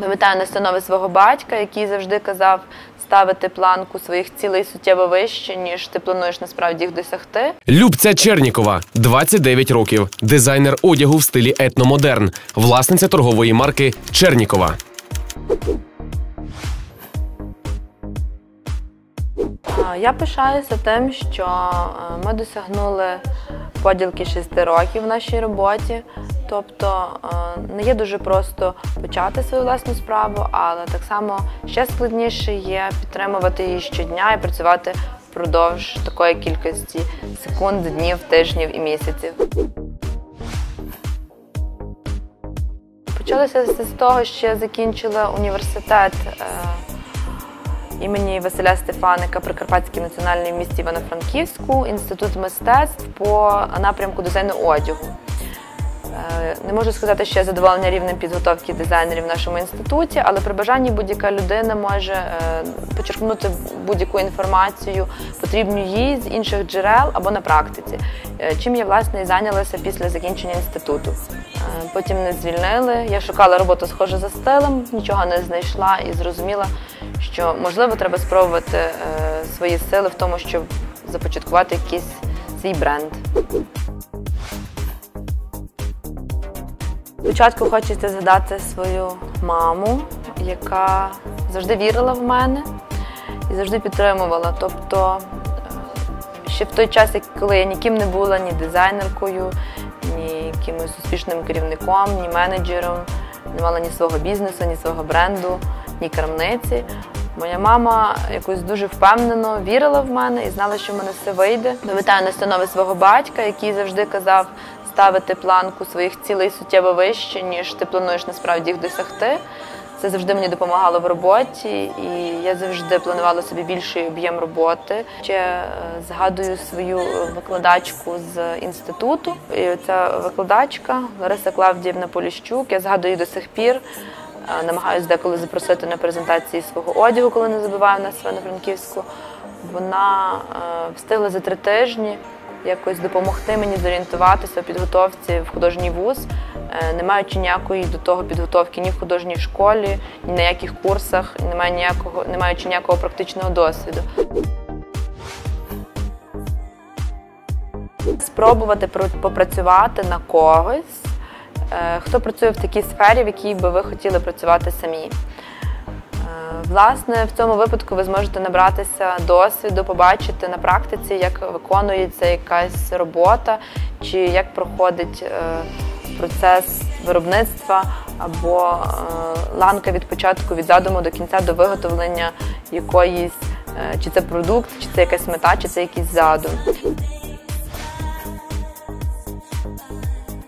Пам'ятаю настанови свого батька, який завжди казав ставити планку своїх цілей суттєво вище, ніж ти плануєш насправді їх досягти. Любця Чернікова, 29 років, дизайнер одягу в стилі етномодерн, власниця торгової марки Чернікова. Я пишаюся тим, що е, ми досягнули поділки 6 років в нашій роботі. Тобто е, не є дуже просто почати свою власну справу, але так само ще складніше є підтримувати її щодня і працювати впродовж такої кількості секунд, днів, тижнів і місяців. Почалося з того, що я закінчила університет е, імені Василя Стефаника Прикарпатський національний в місті Івано-Франківську, інститут мистецтв по напрямку дизайну одягу. Е, Не можу сказати, що я задоволена рівнем підготовки дизайнерів в нашому інституті, але при бажанні будь-яка людина може е, почерпнути будь-яку інформацію, потрібну їй з інших джерел або на практиці. Е, Чим я власне і зайнялася після закінчення інституту. Потім не звільнили. Я шукала роботу схожу за стилем, нічого не знайшла і зрозуміла, що можливо треба спробувати свої сили в тому, щоб започаткувати якийсь свій бренд. Спочатку хочеться згадати свою маму, яка завжди вірила в мене і завжди підтримувала. Тобто е, ще в той час, коли я ніким не була, ні дизайнеркою, ні якимось успішним керівником, ні менеджером, не мала ні свого бізнесу, ні свого бренду, ні крамниці. Моя мама якось дуже впевнено вірила в мене і знала, що в мене все вийде. Пам'ятаю настанови свого батька, який завжди казав ставити планку своїх цілей суттєво вище, ніж ти плануєш насправді їх досягти. Це завжди мені допомагало в роботі, і я завжди планувала собі більший об'єм роботи. Ще е, згадую свою е, викладачку з інституту. І ця викладачка Лариса Клавдіївна Поліщук. Я згадую до сих пір. Е, Намагаюся деколи запросити на презентації свого одягу, коли не забуваю на Свено-Франківську. Вона встигла за три тижні якось допомогти мені зорієнтуватися у підготовці в художній вуз, е, не маючи ніякої до того підготовки ні в художній школі, ні на яких курсах, не маю ніякого, не маючи ніякого практичного досвіду. Спробувати про- попрацювати на когось, е, хто працює в такій сфері, в якій би ви хотіли працювати самі. Власне, в цьому випадку ви зможете набратися досвіду, побачити на практиці, як виконується якась робота, чи як проходить е, процес виробництва або е, ланка від початку від задуму до кінця до виготовлення якоїсь, е, чи це продукт, чи це якась мета, чи це якийсь задум.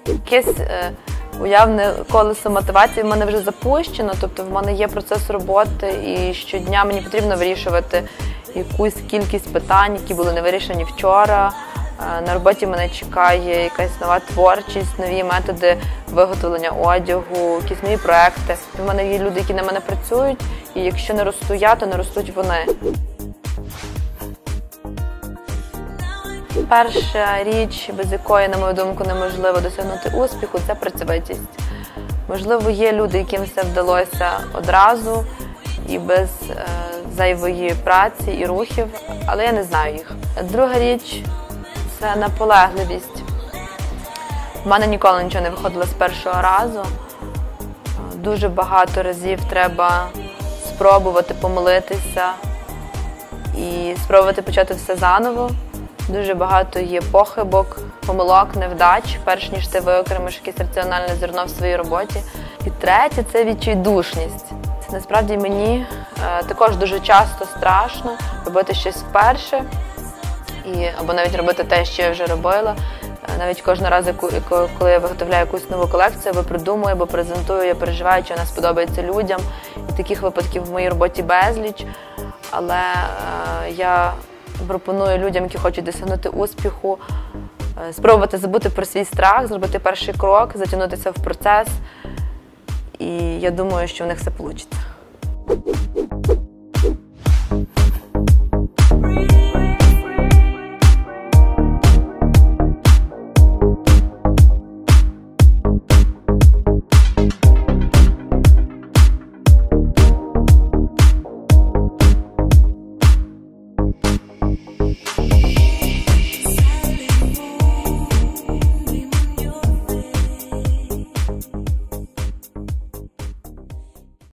Якесь е, уявне колесо мотивації в мене вже запущено, тобто в мене є процес роботи, і щодня мені потрібно вирішувати якусь кількість питань, які були не вирішені вчора. Е, На роботі мене чекає якась нова творчість, нові методи виготовлення одягу, якісь нові проекти. У мене є люди, які на мене працюють, і якщо не росту я, то не ростуть вони. Перша річ, без якої, на мою думку, неможливо досягнути успіху, це працьовитість. Можливо, є люди, яким все вдалося одразу і без е, зайвої праці і рухів, але я не знаю їх. Друга річ це наполегливість. У мене ніколи нічого не виходило з першого разу. Дуже багато разів треба спробувати помилитися і спробувати почати все заново. Дуже багато є похибок, помилок, невдач, перш ніж ти виокремиш якесь раціональне зерно в своїй роботі. І третє це відчайдушність. Це насправді мені е, також дуже часто страшно робити щось вперше, і, або навіть робити те, що я вже робила. Е, Навіть кожного разу, коли я виготовляю якусь нову колекцію, або придумую, або презентую, я переживаю, чи вона сподобається людям. І таких випадків в моїй роботі безліч. Але е, я пропоную людям, які хочуть досягнути успіху, е, спробувати забути про свій страх, зробити перший крок, затягнутися в процес. І я думаю, що в них все вийде.